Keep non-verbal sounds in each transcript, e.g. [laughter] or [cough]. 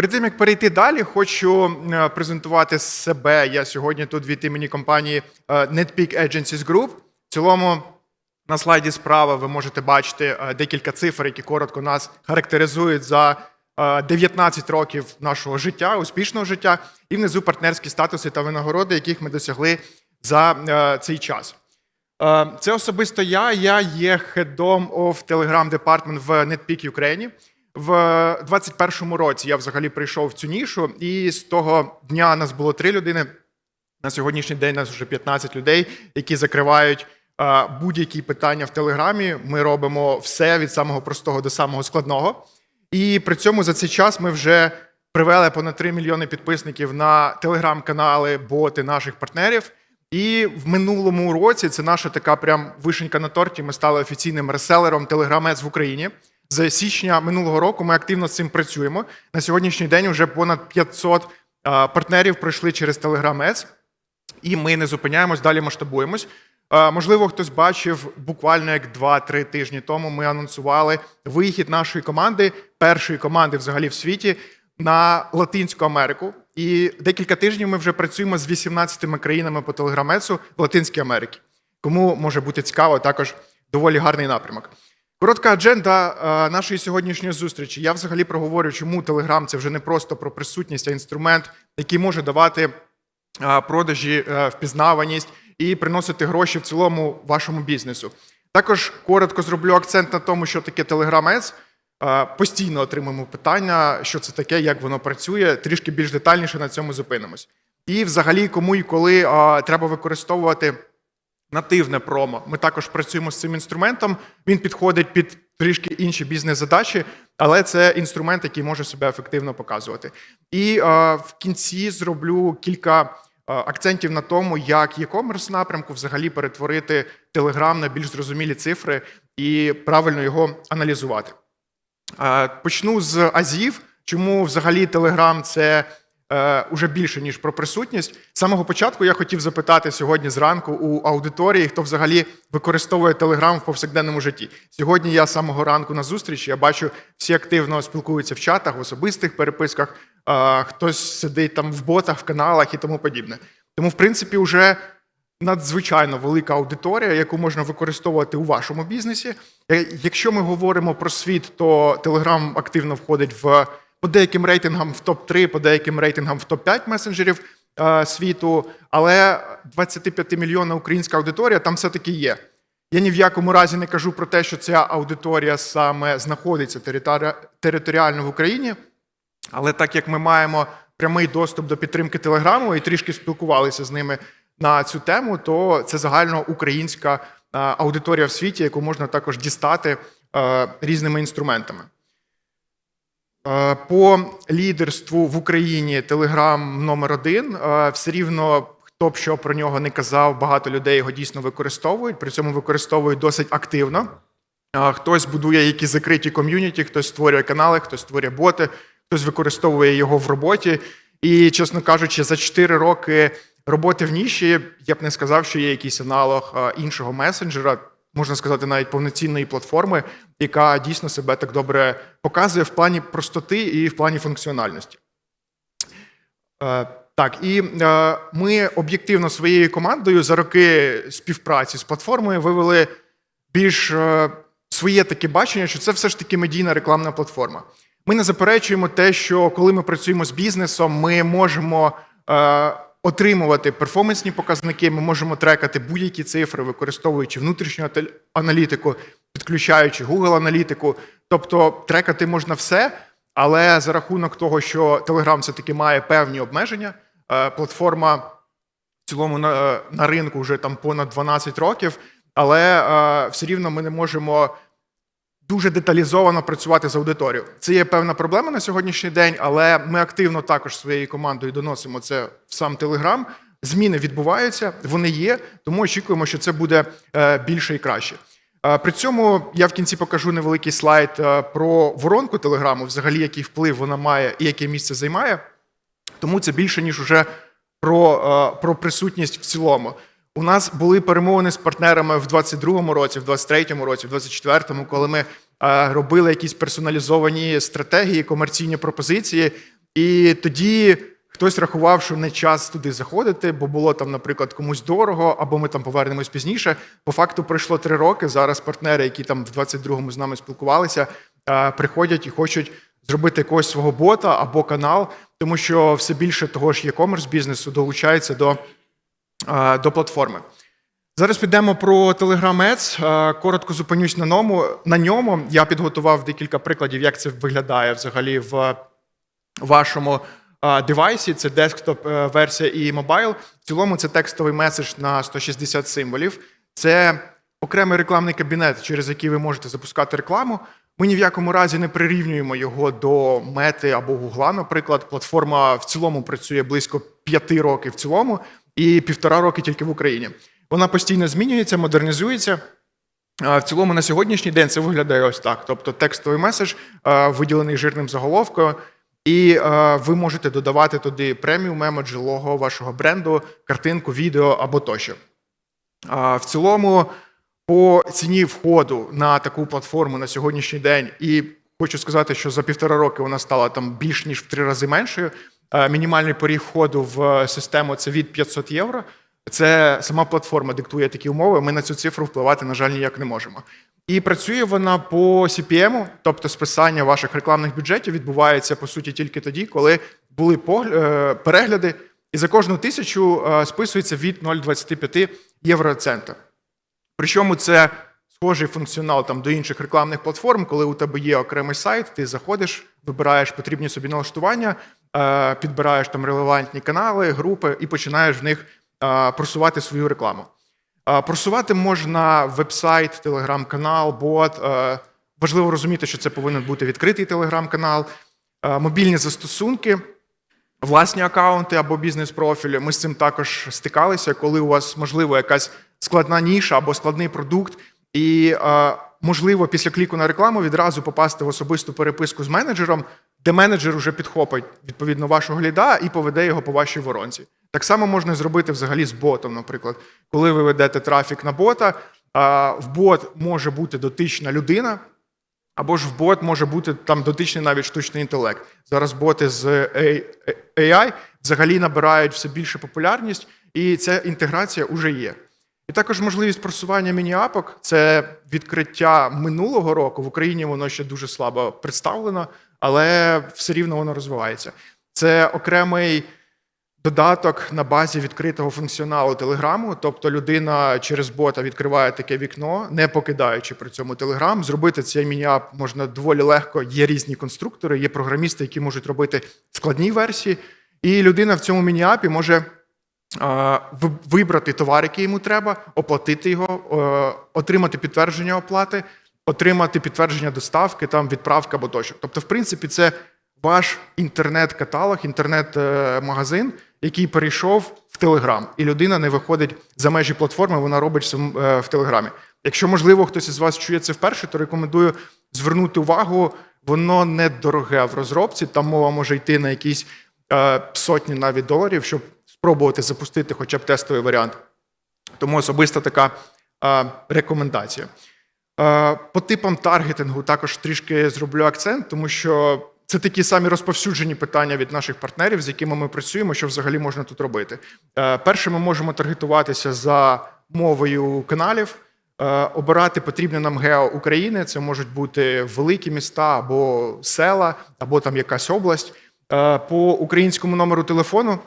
Перед тим як перейти далі, хочу е, презентувати себе. Я сьогодні тут від імені компанії е, NetPeak Agencies Group. В цілому на слайді справа ви можете бачити е, декілька цифр, які коротко нас характеризують за е, 19 років нашого життя, успішного життя, і внизу партнерські статуси та винагороди, яких ми досягли за цей час. Це особисто я. Я є headom of Telegram Department в NetPeak Ukraine. В 21-му році я взагалі прийшов в цю нішу, і з того дня нас було три людини. На сьогоднішній день нас вже 15 людей, які закривають будь-які питання в Телеграмі. Ми робимо все від самого простого до самого складного. І при цьому за цей час ми вже привели понад 3 мільйони підписників на телеграм-канали, боти наших партнерів. І в минулому році це наша така прям вишенька на торті. Ми стали офіційним реселером Ads в Україні. З січня минулого року ми активно з цим працюємо. На сьогоднішній день вже понад 500 партнерів пройшли через Telegram Ads, і ми не зупиняємось, далі масштабуємось. Можливо, хтось бачив буквально як 2-3 тижні тому. Ми анонсували вихід нашої команди, першої команди взагалі в світі на Латинську Америку. І декілька тижнів ми вже працюємо з 18 країнами по Телеграмецу в Латинській Америці. Кому може бути цікаво, також доволі гарний напрямок. Коротка адженда е, нашої сьогоднішньої зустрічі. Я взагалі проговорю, чому Telegram це вже не просто про присутність, а інструмент, який може давати е, продажі, е, впізнаваність і приносити гроші в цілому вашому бізнесу. Також коротко зроблю акцент на тому, що таке Telegram Ads. Постійно отримуємо питання, що це таке, як воно працює. Трішки більш детальніше на цьому зупинимось. І взагалі, кому і коли треба використовувати нативне промо. Ми також працюємо з цим інструментом. Він підходить під трішки інші бізнес-задачі, але це інструмент, який може себе ефективно показувати. І е, в кінці зроблю кілька е, акцентів на тому, як e-commerce напрямку взагалі перетворити Telegram на більш зрозумілі цифри і правильно його аналізувати. Е, Почну з Азів. Чому взагалі Telegram це уже більше ніж про присутність? З самого початку я хотів запитати сьогодні зранку у аудиторії, хто взагалі використовує Telegram в повсякденному житті. Сьогодні я з самого ранку на зустрічі. Я бачу, всі активно спілкуються в чатах, в особистих переписках. е, хтось сидить там в ботах, в каналах і тому подібне. Тому, в принципі, вже надзвичайно велика аудиторія, яку можна використовувати у вашому бізнесі. Е, Якщо ми говоримо про світ, то Telegram активно входить в по деяким рейтингам в топ-3, по деяким рейтингам в топ-5 месенджерів е, світу, але 25 мільйонна українська аудиторія там все-таки є. Я ні в якому разі не кажу про те, що ця аудиторія саме знаходиться територіально в Україні. Але так як ми маємо прямий доступ до підтримки Телеграму і трішки спілкувалися з ними на цю тему, то це загальноукраїнська е, аудиторія в світі, яку можна також дістати е, різними інструментами. Е, По лідерству в Україні Телеграм номер один. Е, Все рівно, хто б що про нього не казав, багато людей його дійсно використовують, при цьому використовують досить активно. Е, Хтось будує якісь закриті ком'юніті, хтось створює канали, хтось створює боти, хтось використовує його в роботі. І, чесно кажучи, за 4 роки роботи в ніші я б не сказав, що є якийсь аналог іншого месенджера, можна сказати, навіть повноцінної платформи, яка дійсно себе так добре показує в плані простоти і в плані функціональності. Е, Так, і е, ми об'єктивно своєю командою за роки співпраці з платформою вивели більш е, своє таке бачення, що це все ж таки медійна рекламна платформа. Ми не заперечуємо те, що коли ми працюємо з бізнесом, ми можемо отримувати перформансні показники, ми можемо трекати будь-які цифри, використовуючи внутрішню аналітику, підключаючи Google аналітику. Тобто трекати можна все, але за рахунок того, що Telegram все-таки має певні обмеження, е, платформа в цілому на, е, на ринку вже там понад 12 років, але е, все рівно ми не можемо дуже деталізовано працювати з аудиторією. Це є певна проблема на сьогоднішній день, але ми активно також своєю командою доносимо це в сам Телеграм. Зміни відбуваються, вони є, тому очікуємо, що це буде е, більше і краще. Е, При цьому я в кінці покажу невеликий слайд е, про воронку Телеграму, взагалі який вплив вона має і яке місце займає. Тому це більше ніж уже про, про присутність в цілому. У нас були перемовини з партнерами в 22-му році, в 23-му році, в 24-му, коли ми робили якісь персоналізовані стратегії, комерційні пропозиції. І тоді хтось рахував, що не час туди заходити, бо було там, наприклад, комусь дорого, або ми там повернемось пізніше. По факту пройшло три роки. Зараз партнери, які там в 22-му з нами спілкувалися, приходять і хочуть зробити якогось свого бота або канал, тому що все більше того ж e-commerce бізнесу долучається до, до платформи. Зараз підемо про Telegram Ads. Коротко зупинюсь на ньому. На ньому я підготував декілька прикладів, як це виглядає взагалі в вашому девайсі. Це десктоп е, версія і мобайл. В цілому це текстовий меседж на 160 символів. Це окремий рекламний кабінет, через який ви можете запускати рекламу. Ми ні в якому разі не прирівнюємо його до мети або гугла. Наприклад, платформа в цілому працює близько п'яти років в цілому і півтора роки тільки в Україні. Вона постійно змінюється, модернізується. В цілому на сьогоднішній день це виглядає ось так: тобто текстовий меседж, виділений жирним заголовком, і ви можете додавати туди преміум емоджі, лого вашого бренду, картинку, відео або тощо. В цілому, по ціні входу на таку платформу на сьогоднішній день, і хочу сказати, що за півтора роки вона стала там більш ніж в три рази меншою. Е, Мінімальний поріг входу в систему це від 500 євро. Це сама платформа диктує такі умови. Ми на цю цифру впливати, на жаль, ніяк не можемо. І працює вона по CPM, тобто списання ваших рекламних бюджетів відбувається по суті тільки тоді, коли були е, перегляди, і за кожну тисячу е, списується від 0,25 євроцента. Причому це схожий функціонал там до інших рекламних платформ, коли у тебе є окремий сайт, ти заходиш, вибираєш потрібні собі налаштування, підбираєш там релевантні канали, групи і починаєш в них е, просувати свою рекламу. Е, Просувати можна веб-сайт, телеграм-канал, бот. Е, Важливо розуміти, що це повинен бути відкритий телеграм-канал, е, мобільні застосунки, власні акаунти або бізнес-профілі. Ми з цим також стикалися, коли у вас можливо якась складна ніша або складний продукт, і е, можливо після кліку на рекламу відразу попасти в особисту переписку з менеджером, де менеджер уже підхопить відповідно вашого ліда і поведе його по вашій воронці. Так само можна зробити взагалі з ботом, наприклад, коли ви ведете трафік на бота, в бот може бути дотична людина. Або ж в бот може бути там дотичний навіть штучний інтелект. Зараз боти з AI взагалі набирають все більше популярність, і ця інтеграція вже є. І також можливість просування міні-апок – це відкриття минулого року. В Україні воно ще дуже слабо представлено, але все рівно воно розвивається. Це окремий додаток на базі відкритого функціоналу Телеграму. Тобто людина через бота відкриває таке вікно, не покидаючи при цьому Телеграм. Зробити цей міні-ап можна доволі легко. Є різні конструктори, є програмісти, які можуть робити складні версії. І людина в цьому міні-апі може вибрати товар, який йому треба, оплатити його, е, отримати підтвердження оплати, отримати підтвердження доставки, там відправка або тощо. Тобто, в принципі, це ваш інтернет-каталог, інтернет-магазин, який перейшов в Телеграм, і людина не виходить за межі платформи, вона робить це в Телеграмі. Якщо можливо хтось із вас чує це вперше, то рекомендую звернути увагу. Воно недороге в розробці. Там мова може йти на якісь е, сотні навіть доларів, щоб спробувати запустити хоча б тестовий варіант. Тому особиста така е, рекомендація. Е, По типам таргетингу також трішки зроблю акцент, тому що це такі самі розповсюджені питання від наших партнерів, з якими ми працюємо, що взагалі можна тут робити. Е, Перше, ми можемо таргетуватися за мовою каналів, е, обирати потрібне нам гео України. Це можуть бути великі міста або села, або там якась область. Е, По українському номеру телефону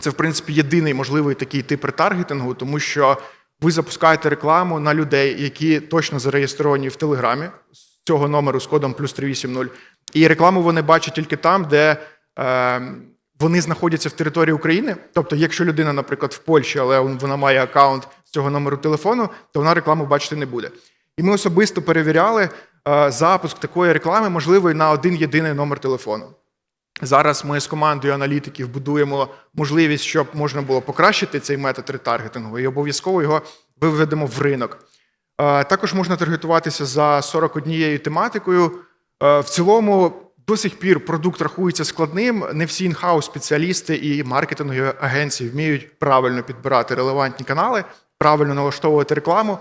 це, в принципі, єдиний можливий такий тип ретаргетингу, тому що ви запускаєте рекламу на людей, які точно зареєстровані в Телеграмі з цього номеру з кодом плюс 380. І рекламу вони бачать тільки там, де е, вони знаходяться в території України. Тобто, якщо людина, наприклад, в Польщі, але вона має аккаунт з цього номеру телефону, то вона рекламу бачити не буде. І ми особисто перевіряли е, запуск такої реклами, можливий на один єдиний номер телефону. Зараз ми з командою аналітиків будуємо можливість, щоб можна було покращити цей метод ретаргетингу, і обов'язково його виведемо в ринок. Е, Також можна таргетуватися за 41 тематикою. Е, В цілому до сих пір продукт рахується складним. Не всі інхаус спеціалісти і маркетингові агенції вміють правильно підбирати релевантні канали, правильно налаштовувати рекламу.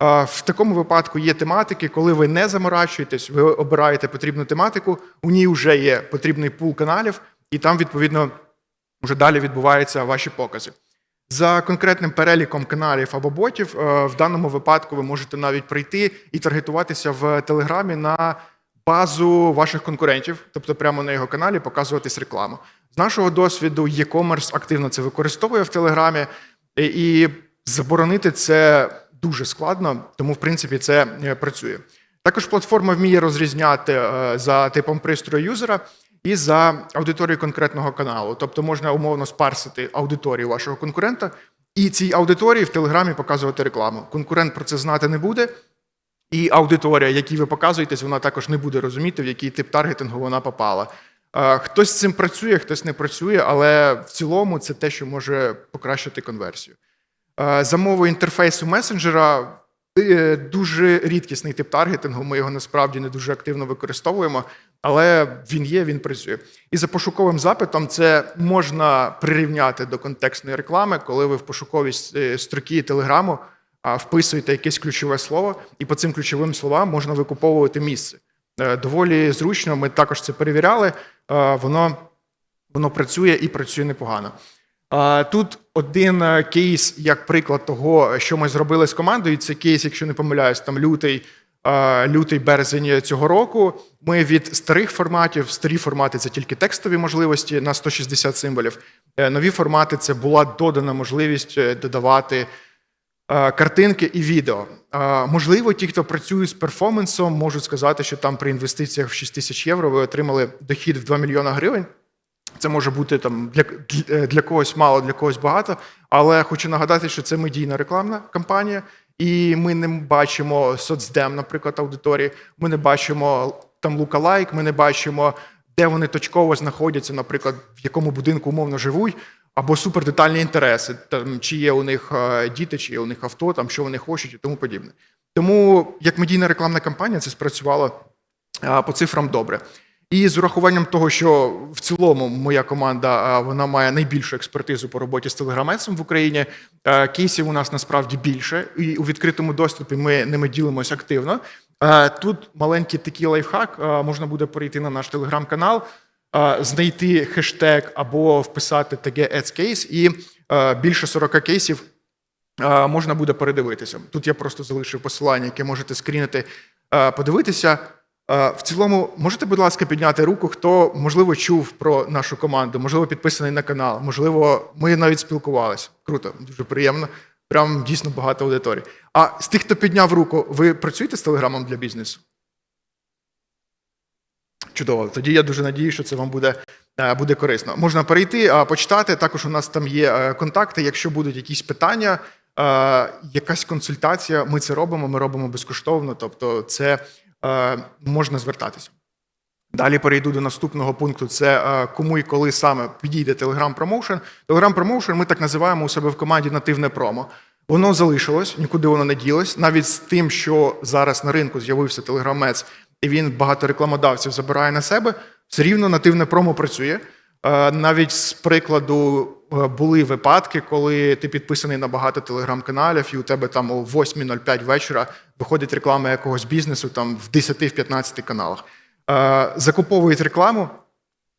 В такому випадку є тематики, коли ви не заморачуєтесь, ви обираєте потрібну тематику, у ній вже є потрібний пул каналів, і там, відповідно, вже далі відбуваються ваші покази. За конкретним переліком каналів або ботів, е, в даному випадку ви можете навіть прийти і таргетуватися в Телеграмі на базу ваших конкурентів, тобто прямо на його каналі показуватись рекламу. З нашого досвіду, e-commerce активно це використовує в Телеграмі, і заборонити це дуже складно, тому в принципі це е, працює. Також платформа вміє розрізняти е, за типом пристрою юзера і за аудиторією конкретного каналу. Тобто можна умовно спарсити аудиторію вашого конкурента і цій аудиторії в Телеграмі показувати рекламу. Конкурент про це знати не буде, і аудиторія, якій ви показуєтесь, вона також не буде розуміти, в який тип таргетингу вона попала. Е, Хтось з цим працює, хтось не працює, але в цілому це те, що може покращити конверсію. Е, За мовою інтерфейсу месенджера е, дуже рідкісний тип таргетингу. Ми його насправді не дуже активно використовуємо, але він є, він працює. І за пошуковим запитом це можна прирівняти до контекстної реклами, коли ви в пошуковій е, строкі телеграму вписуєте якесь ключове слово, і по цим ключовим словам можна викуповувати місце. Доволі зручно. Ми також це перевіряли. Воно, воно працює і працює непогано. Тут один е, кейс, як приклад того, що ми зробили з командою. Це кейс, якщо не помиляюсь, там лютий, е, лютий березень цього року. Ми від старих форматів, старі формати це тільки текстові можливості на 160 символів. Е, Нові формати це була додана можливість додавати картинки і відео. Можливо, ті, хто працює з перформансом, можуть сказати, що там при інвестиціях в 6 тисяч євро ви отримали дохід в 2 мільйона гривень. Це може бути там для, для- когось мало, для когось багато. Але хочу нагадати, що це медійна рекламна кампанія, і ми не бачимо соцдем, наприклад, аудиторії. Ми не бачимо там лукалайк, ми не бачимо, де вони точково знаходяться, наприклад, в якому будинку умовно живуть, або супердетальні інтереси, там чи є у них е, діти, чи є у них авто, там що вони хочуть і тому подібне. Тому як медійна рекламна кампанія, це спрацювало по цифрам добре. І з урахуванням того, що в цілому моя команда вона має найбільшу експертизу по роботі з телеграмецом в Україні. Кейсів у нас насправді більше, і у відкритому доступі ми ними ділимося активно. Тут маленький такий лайфхак. Можна буде перейти на наш телеграм-канал, знайти хештег або вписати таге AdsCase, і більше 40 кейсів можна буде передивитися. Тут я просто залишив посилання, яке можете скрінити, подивитися. А, В цілому, можете, будь ласка, підняти руку, хто можливо чув про нашу команду, можливо, підписаний на канал, можливо, ми навіть спілкувалися. Круто, дуже приємно. Прям дійсно багато аудиторії. А з тих, хто підняв руку, ви працюєте з телеграмом для бізнесу? Чудово. Тоді я дуже надію, що це вам буде, е, буде корисно. Можна перейти, почитати. Також у нас там є е, контакти. Якщо будуть якісь питання, е, якась консультація, ми це робимо. Ми робимо безкоштовно, тобто це е, можна звертатися. Далі перейду до наступного пункту: це е, кому і коли саме підійде Telegram Promotion. Telegram Promotion ми так називаємо у себе в команді нативне промо. Воно залишилось, нікуди воно не ділось. Навіть з тим, що зараз на ринку з'явився Ads, і він багато рекламодавців забирає на себе, все рівно нативне промо працює. Е, Навіть з прикладу е, були випадки, коли ти підписаний на багато телеграм-каналів, і у тебе там о 8.05 вечора виходить реклама якогось бізнесу там в 10-15 каналах. Е, Закуповують рекламу,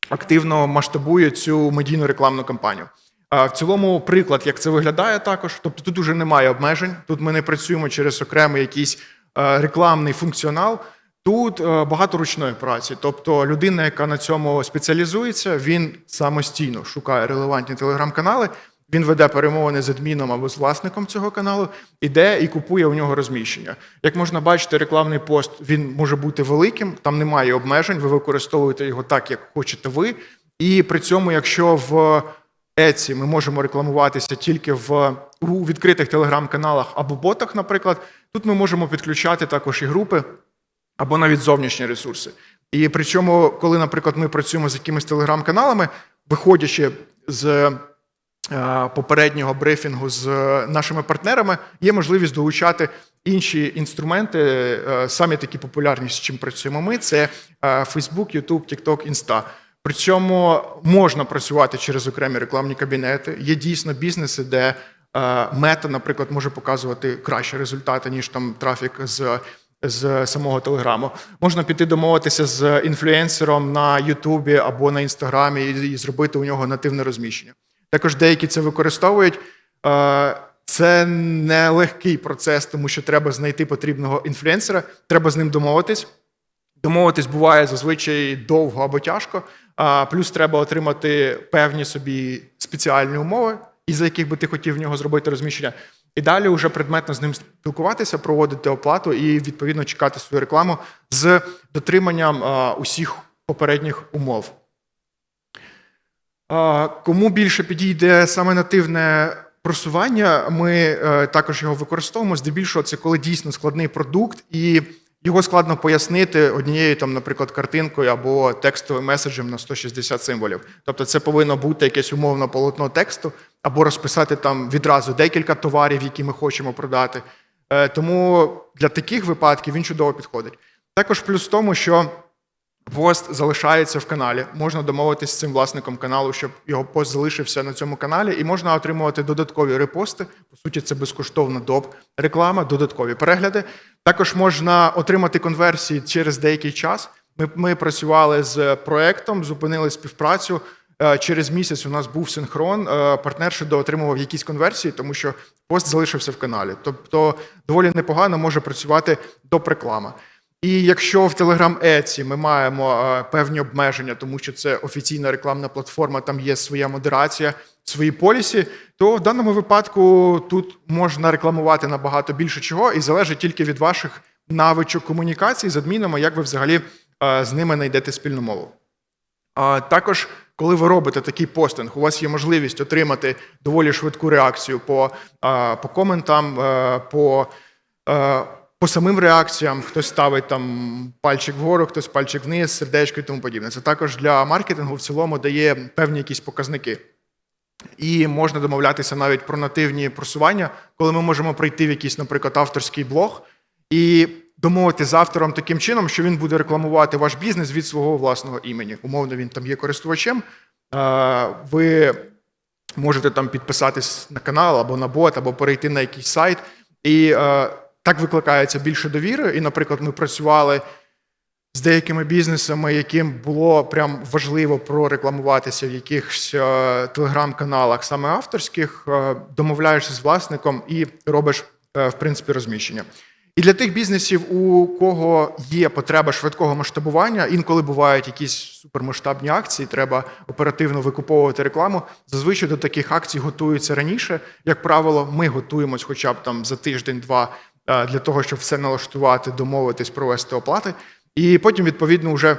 активно масштабує цю медійну рекламну кампанію. А в цілому, приклад, як це виглядає також. Тобто тут уже немає обмежень. Тут ми не працюємо через окремий якийсь е, рекламний функціонал. Тут е, багато ручної праці. Тобто людина, яка на цьому спеціалізується, він самостійно шукає релевантні телеграм-канали. Він веде перемовини з адміном або з власником цього каналу, іде і купує у нього розміщення. Як можна бачити, рекламний пост він може бути великим, там немає обмежень. Ви використовуєте його так, як хочете ви. І при цьому, якщо в Etsy ми можемо рекламуватися тільки в у відкритих телеграм-каналах або ботах, наприклад, тут ми можемо підключати також і групи або навіть зовнішні ресурси. І причому, коли, наприклад, ми працюємо з якимись телеграм-каналами, виходячи з попереднього брифінгу з е, нашими партнерами, є можливість долучати інші інструменти, е, самі такі популярні, з чим працюємо ми, це е, Facebook, YouTube, TikTok, Insta. При цьому можна працювати через окремі рекламні кабінети. Є дійсно бізнеси, де е, мета, наприклад, може показувати кращі результати, ніж там трафік з з самого Телеграму. Можна піти домовитися з інфлюенсером на Ютубі або на Інстаграмі і зробити у нього нативне розміщення. Також деякі це використовують. Е, Це не легкий процес, тому що треба знайти потрібного інфлюенсера, треба з ним домовитись. Домовитись буває зазвичай довго або тяжко. Плюс треба отримати певні собі спеціальні умови, із яких би ти хотів в нього зробити розміщення. І далі вже предметно з ним спілкуватися, проводити оплату і відповідно чекати свою рекламу з дотриманням усіх попередніх умов. Кому більше підійде саме нативне просування, ми е, також його використовуємо. Здебільшого, це коли дійсно складний продукт, і його складно пояснити однією, там, наприклад, картинкою або текстовим меседжем на 160 символів. Тобто, це повинно бути якесь умовно полотно тексту, або розписати там відразу декілька товарів, які ми хочемо продати. Е, Тому для таких випадків він чудово підходить. Також плюс в тому, що пост залишається в каналі. Можна домовитися з цим власником каналу, щоб його пост залишився на цьому каналі, і можна отримувати додаткові репости. По суті, це безкоштовна доп. реклама, додаткові перегляди. Також можна отримати конверсії через деякий час. Ми, ми працювали з проектом, зупинили співпрацю. Е, Через місяць у нас був синхрон. е, Партнер ще доотримував якісь конверсії, тому що пост залишився в каналі. Тобто доволі непогано може працювати доп. реклама. І якщо в Telegram Еці ми маємо е, певні обмеження, тому що це офіційна рекламна платформа, там є своя модерація, свої полісі, то в даному випадку тут можна рекламувати набагато більше чого, і залежить тільки від ваших навичок комунікації з адмінами, як ви взагалі е, з ними знайдете спільну мову. Також, коли ви робите такий постинг, у вас є можливість отримати доволі швидку реакцію по, по коментам, е, по, е, по самим реакціям. Хтось ставить там пальчик вгору, хтось пальчик вниз, сердечко і тому подібне. Це також для маркетингу в цілому дає певні якісь показники. І можна домовлятися навіть про нативні просування, коли ми можемо прийти в якийсь, наприклад, авторський блог і домовити з автором таким чином, що він буде рекламувати ваш бізнес від свого власного імені. Умовно, він там є користувачем. Ви можете там підписатись на канал або на бот, або перейти на якийсь сайт. І е, так викликається більше довіри. І, наприклад, ми працювали з деякими бізнесами, яким було прям важливо прорекламуватися в якихось е, телеграм-каналах, саме авторських, е, домовляєшся з власником і робиш, е, в принципі, розміщення. І для тих бізнесів, у кого є потреба швидкого масштабування, інколи бувають якісь супермасштабні акції, треба оперативно викуповувати рекламу. Зазвичай до таких акцій готуються раніше. Як правило, ми готуємось хоча б там за тиждень-два для того, щоб все налаштувати, домовитись, провести оплати. І потім, відповідно, вже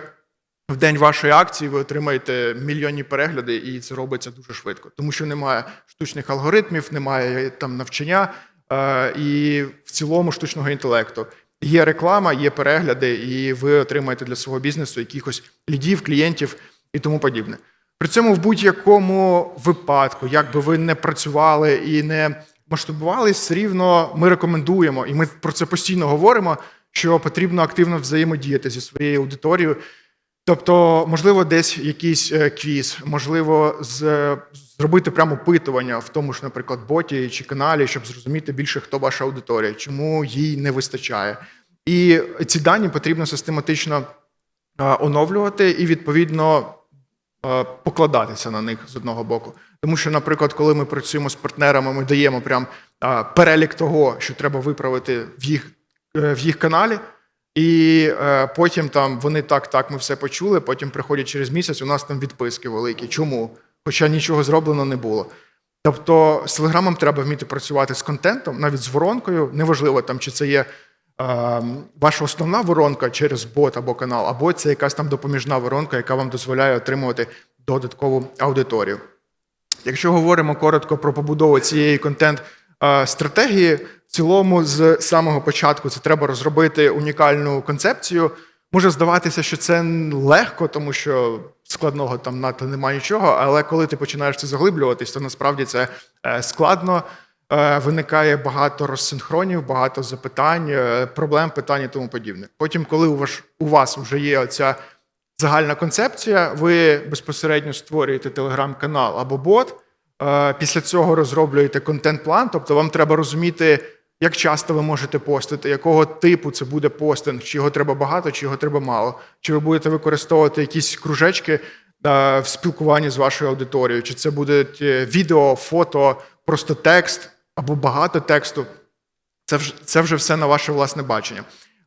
в день вашої акції ви отримаєте мільйонні перегляди, і це робиться дуже швидко, тому що немає штучних алгоритмів, немає там навчання е, і в цілому штучного інтелекту. Є реклама, є перегляди, і ви отримаєте для свого бізнесу якихось лідів, клієнтів і тому подібне. При цьому в будь-якому випадку, як би ви не працювали і не масштабувались, все рівно ми рекомендуємо, і ми про це постійно говоримо, що потрібно активно взаємодіяти зі своєю аудиторією. Тобто, можливо, десь якийсь е, квіз, можливо, з, зробити прямо опитування в тому ж, наприклад, боті чи каналі, щоб зрозуміти більше, хто ваша аудиторія, чому їй не вистачає. І ці дані потрібно систематично е, оновлювати і відповідно е, покладатися на них з одного боку. Тому що, наприклад, коли ми працюємо з партнерами, ми даємо прям е, перелік того, що треба виправити в їх, е, в їх каналі. І е, потім там вони так, так, ми все почули. Потім приходять через місяць, у нас там відписки великі. Чому? Хоча нічого зроблено не було. Тобто з телеграмом треба вміти працювати з контентом, навіть з воронкою. Неважливо, там, чи це є е, ваша основна воронка через бот або канал, або це якась там допоміжна воронка, яка вам дозволяє отримувати додаткову аудиторію. Якщо говоримо коротко про побудову цієї контент-стратегії, в цілому з самого початку це треба розробити унікальну концепцію. Може здаватися, що це легко, тому що складного там надто немає нічого, але коли ти починаєш це заглиблюватись, то насправді це е, складно. Е, Виникає багато розсинхронів, багато запитань, е, проблем, питань і тому подібне. Потім, коли у вас, у вас вже є оця загальна концепція, ви безпосередньо створюєте телеграм-канал або бот. Е, Після цього розроблюєте контент-план, тобто вам треба розуміти, як часто ви можете постити, якого типу це буде постинг, чи його треба багато, чи його треба мало, чи ви будете використовувати якісь кружечки в спілкуванні з вашою аудиторією, чи це будуть е, відео, фото, просто текст або багато тексту. Це вже, це вже все на ваше власне бачення.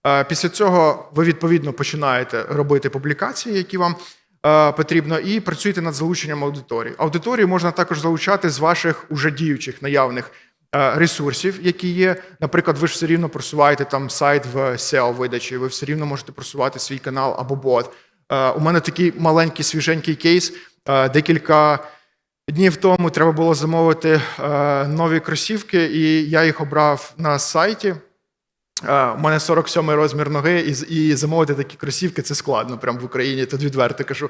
Е, Після цього ви відповідно починаєте робити публікації, які вам е, потрібно, і працюєте над залученням аудиторії. Аудиторію можна також залучати з ваших уже діючих наявних е, ресурсів, які є. Наприклад, ви ж все рівно просуваєте там сайт в SEO видачі, ви все рівно можете просувати свій канал або бот. У мене такий маленький свіженький кейс. Декілька днів тому треба було замовити е, нові кросівки, і я їх обрав на сайті. Е, У мене 47 розмір ноги, і, замовити такі кросівки це складно, прямо в Україні, тут відверто кажу.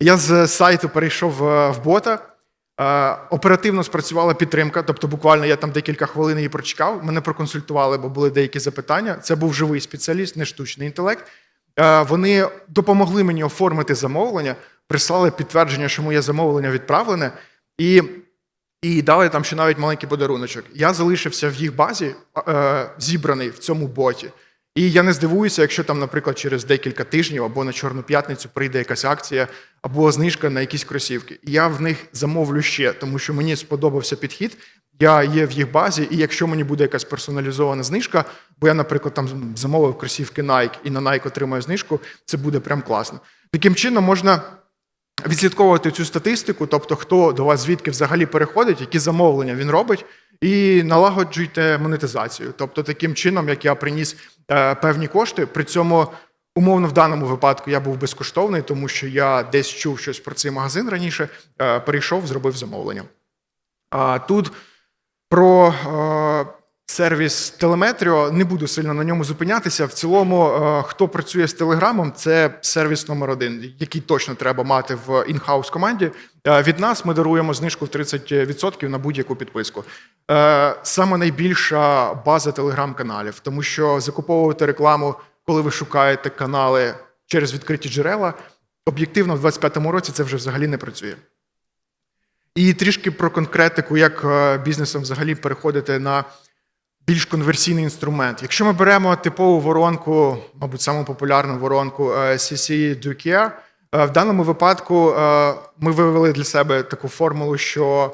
Я з сайту перейшов е, в бота. Е, Оперативно спрацювала підтримка, тобто буквально я там декілька хвилин її прочекав. Мене проконсультували, бо були деякі запитання. Це був живий спеціаліст, не штучний інтелект. Е, Вони допомогли мені оформити замовлення, прислали підтвердження, що моє замовлення відправлене, і, і дали там ще навіть маленький подаруночок. Я залишився в їх базі, е, зібраний в цьому боті. І я не здивуюся, якщо там, наприклад, через декілька тижнів або на Чорну п'ятницю прийде якась акція або знижка на якісь кросівки. І я в них замовлю ще, тому що мені сподобався підхід. Я є в їх базі, і якщо мені буде якась персоналізована знижка, бо я, наприклад, там замовив кросівки Nike і на Nike отримаю знижку, це буде прям класно. Таким чином можна відслідковувати цю статистику, тобто хто до вас звідки взагалі переходить, які замовлення він робить, і налагоджуйте монетизацію. Тобто, таким чином, як я приніс е, певні кошти, при цьому умовно в даному випадку я був безкоштовний, тому що я десь чув щось про цей магазин раніше, е, перейшов, зробив замовлення. А тут про е, сервіс Телеметріо не буду сильно на ньому зупинятися. В цілому, е, хто працює з Телеграмом, це сервіс номер один, який точно треба мати в інхаус команді. Е, від нас ми даруємо знижку в 30% на будь-яку підписку. Е, саме найбільша база телеграм-каналів, тому що закуповувати рекламу, коли ви шукаєте канали через відкриті джерела, об'єктивно в 2025 році це вже взагалі не працює. І трішки про конкретику, як бізнесом взагалі переходити на більш конверсійний інструмент. Якщо ми беремо типову воронку, мабуть, саму популярну воронку е, CC Dukier, е, в даному випадку е, ми вивели для себе таку формулу, що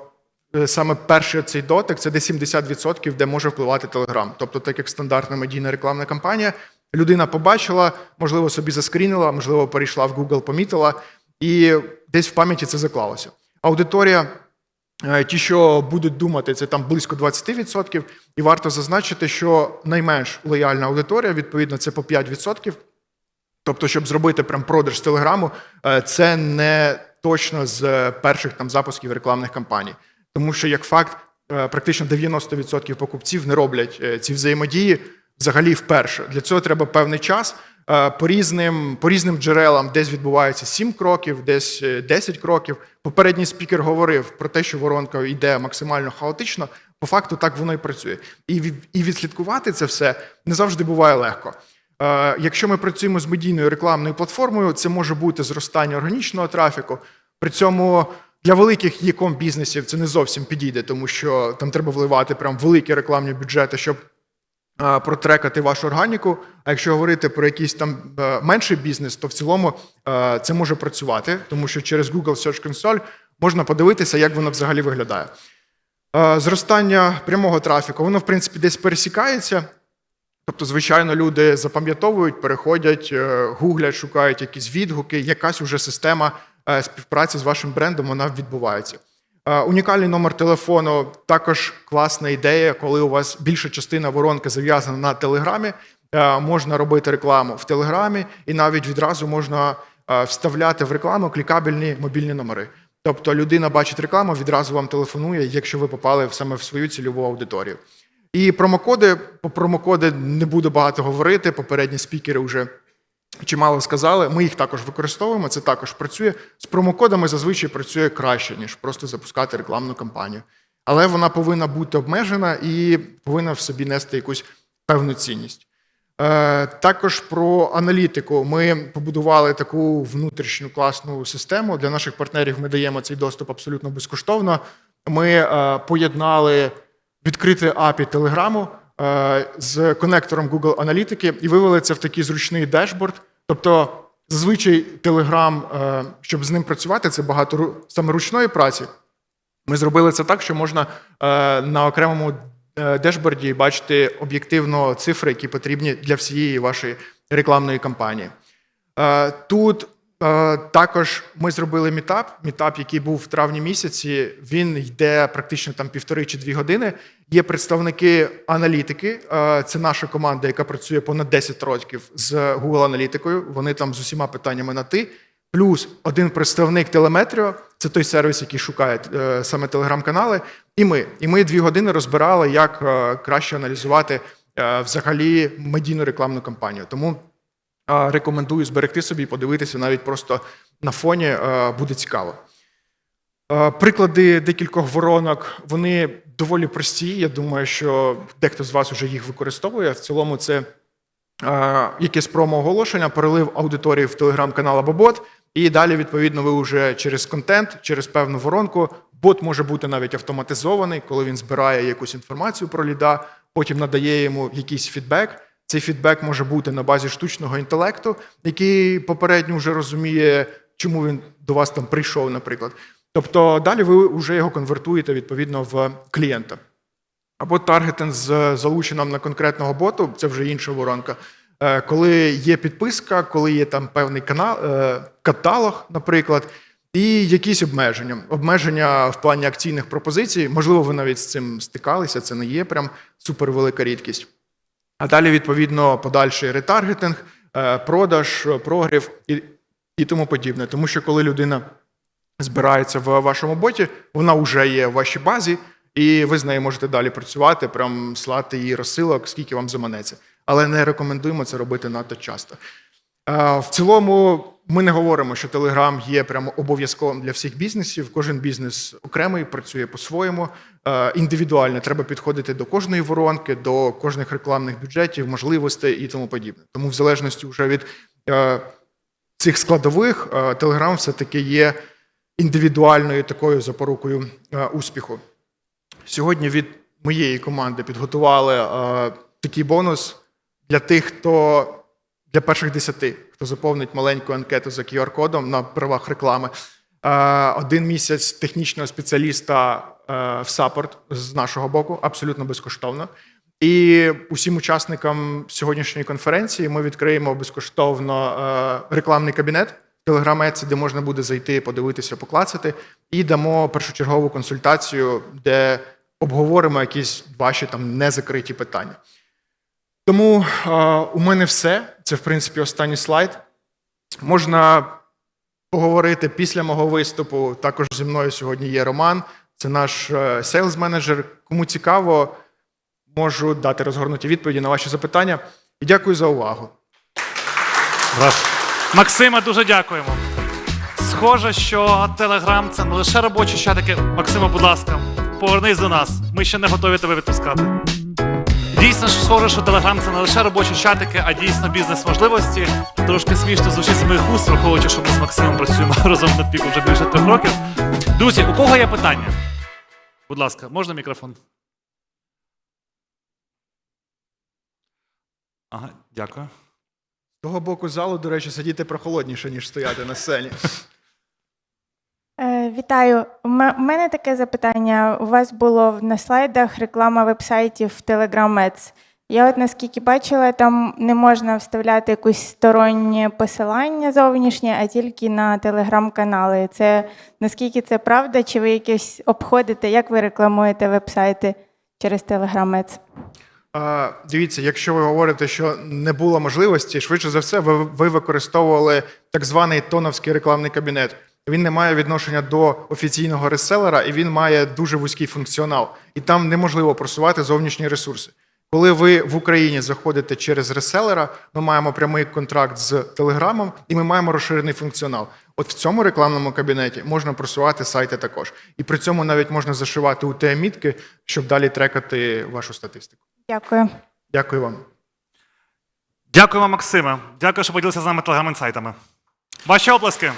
е, саме перший цей дотик це десь 70%, де може впливати Telegram. Тобто, так як стандартна медійна рекламна кампанія, людина побачила, можливо, собі заскрінила, можливо, перейшла в Google, помітила, і десь в пам'яті це заклалося. Аудиторія, е, ті, що будуть думати, це там близько 20%, і варто зазначити, що найменш лояльна аудиторія, відповідно, це по 5%. Тобто, щоб зробити прям продаж з Телеграму, е, це не точно з перших там запусків рекламних кампаній. Тому що, як факт, е, практично 90% покупців не роблять е, ці взаємодії взагалі вперше. Для цього треба певний час. Е, По різним, по різним джерелам десь відбувається 7 кроків, десь е, 10 кроків. Попередній спікер говорив про те, що воронка йде максимально хаотично. По факту так воно і працює. І, і відслідкувати це все не завжди буває легко. Е, Якщо ми працюємо з медійною рекламною платформою, це може бути зростання органічного трафіку. При цьому для великих e бізнесів це не зовсім підійде, тому що там треба вливати прям великі рекламні бюджети, щоб е, протрекати вашу органіку. А якщо говорити про якийсь там е, менший бізнес, то в цілому е, це може працювати, тому що через Google Search Console можна подивитися, як воно взагалі виглядає. Е, Зростання прямого трафіку, воно в принципі десь пересікається. Тобто, звичайно, люди запам'ятовують, переходять, гуглять, шукають якісь відгуки, якась уже система співпраці з вашим брендом вона відбувається. Е, Унікальний номер телефону також класна ідея, коли у вас більша частина воронки зав'язана на Телеграмі. Е, Можна робити рекламу в Телеграмі, і навіть відразу можна е, вставляти в рекламу клікабельні мобільні номери. Тобто людина бачить рекламу, відразу вам телефонує, якщо ви попали саме в свою цільову аудиторію. І промокоди, по промокоди не буду багато говорити. Попередні спікери вже чимало сказали. Ми їх також використовуємо. Це також працює. З промокодами зазвичай працює краще, ніж просто запускати рекламну кампанію. Але вона повинна бути обмежена і повинна в собі нести якусь певну цінність. Е, Також про аналітику. Ми побудували таку внутрішню класну систему. Для наших партнерів ми даємо цей доступ абсолютно безкоштовно. Ми е, поєднали відкрите API Телеграму з конектором Google Аналітики і вивели це в такий зручний дешборд. Тобто, зазвичай Telegram, е, щоб з ним працювати, це багато саме ручної праці. Ми зробили це так, що можна е, на окремому е, дешборді бачити об'єктивно цифри, які потрібні для всієї вашої рекламної кампанії. Е, Тут е, також ми зробили мітап. Мітап, який був в травні місяці, він йде практично там півтори чи дві години. Є представники аналітики. е, Це наша команда, яка працює понад 10 років з Google аналітикою. Вони там з усіма питаннями на ти. Плюс один представник телеметріо, це той сервіс, який шукає е, саме телеграм-канали. І ми. І ми дві години розбирали, як е, краще аналізувати е, взагалі медійну рекламну кампанію. Тому Рекомендую зберегти собі і подивитися навіть просто на фоні е, буде цікаво. Е, Приклади декількох воронок вони доволі прості. Я думаю, що дехто з вас вже їх використовує. В цілому, це е, якесь промо-оголошення, перелив аудиторії в телеграм-канал або бот, і далі, відповідно, ви вже через контент, через певну воронку. Бот може бути навіть автоматизований, коли він збирає якусь інформацію про ліда, потім надає йому якийсь фідбек. Цей фідбек може бути на базі штучного інтелекту, який попередньо вже розуміє, чому він до вас там прийшов, наприклад. Тобто далі ви вже його конвертуєте відповідно в клієнта. Або таргетинг з залученням на конкретного боту, це вже інша воронка. Е, Коли є підписка, коли є там певний канал, е, каталог, наприклад, і якісь обмеження. Обмеження в плані акційних пропозицій. Можливо, ви навіть з цим стикалися, це не є прям супервелика рідкість. А далі, відповідно, подальший ретаргетинг, е, продаж, е, прогрів і, і тому подібне. Тому що коли людина збирається в вашому боті, вона вже є в вашій базі, і ви з нею можете далі працювати, прям слати їй розсилок, скільки вам заманеться. Але не рекомендуємо це робити надто часто. Е, В цілому, ми не говоримо, що Telegram є прямо обов'язковим для всіх бізнесів. Кожен бізнес окремий працює по-своєму. Е, Індивідуально треба підходити до кожної воронки, до кожних рекламних бюджетів, можливостей і тому подібне. Тому, в залежності вже від е, цих складових, е, Telegram все-таки є індивідуальною такою запорукою е, успіху. Сьогодні від моєї команди підготували такий бонус для тих, хто для перших десяти, хто заповнить маленьку анкету за QR-кодом на правах реклами. Е, Один місяць технічного спеціаліста е, в саппорт з нашого боку, абсолютно безкоштовно. І усім учасникам сьогоднішньої конференції ми відкриємо безкоштовно е, рекламний кабінет Telegram де можна буде зайти, подивитися, поклацати, і дамо першочергову консультацію, де обговоримо якісь ваші там незакриті питання. Тому е, у мене все. Це, в принципі, останній слайд. Можна поговорити після мого виступу. Також зі мною сьогодні є Роман, це наш сейлз менеджер. Кому цікаво, можу дати розгорнуті відповіді на ваші запитання. І дякую за увагу. Раз. Максиме, дуже дякуємо. Схоже, що Телеграм це не лише робочі чатики. Максиме, будь ласка, повернись до нас. Ми ще не готові тебе відпускати. Дійсно ж схоже, що Телеграм це не лише робочі чатики, а дійсно бізнес-можливості. Трошки смішно звучить з моїх уст, враховуючи, що ми з Максимом працюємо [laughs] разом на піку вже більше трьох років. Друзі, у кого є питання? Будь ласка, можна мікрофон? Ага, дякую. З того боку залу, до речі, сидіти прохолодніше, ніж стояти на сцені. [laughs] Е, Вітаю. У мене таке запитання. У вас було на слайдах реклама вебсайтів Telegram Ads. Я от наскільки бачила, там не можна вставляти якусь стороннє посилання зовнішнє, а тільки на телеграм-канали. Це наскільки це правда? Чи ви якесь обходите? Як ви рекламуєте вебсайти через Telegram Ads? А, Дивіться, якщо ви говорите, що не було можливості, швидше за все, ви, ви використовували так званий тоновський рекламний кабінет. Він не має відношення до офіційного реселера, і він має дуже вузький функціонал. І там неможливо просувати зовнішні ресурси. Коли ви в Україні заходите через реселера, ми маємо прямий контракт з Телеграмом, і ми маємо розширений функціонал. От в цьому рекламному кабінеті можна просувати сайти також. І при цьому навіть можна зашивати UTM-мітки, щоб далі трекати вашу статистику. Дякую. Дякую вам. Дякую вам, Максиме. Дякую, що поділилися з нами телеграм-інсайтами. Ваші оплески.